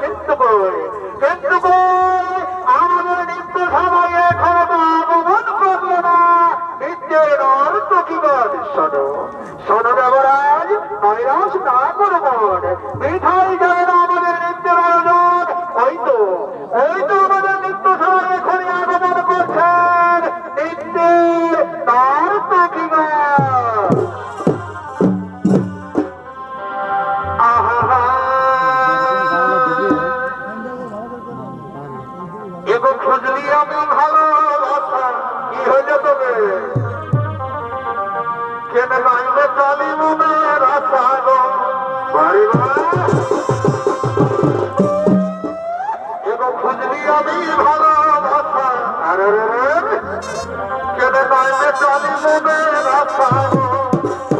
কিন্তু কিন্তু আমাদের নিত্য সময়ে এখনও তো আগমন করল না। নিত্যের অর্থ কি বল শোনো শোনো দেবরাজ নৈরাশ না করব মিঠাই এগো আমি ভালোবাসা, কি হয়ে তবে? কেন নাইলে চালি মনের আশা গো? এগো খুঁজলি আমি ভালোবাসা। আরে রে কেন নাইলে চালি মনের আশা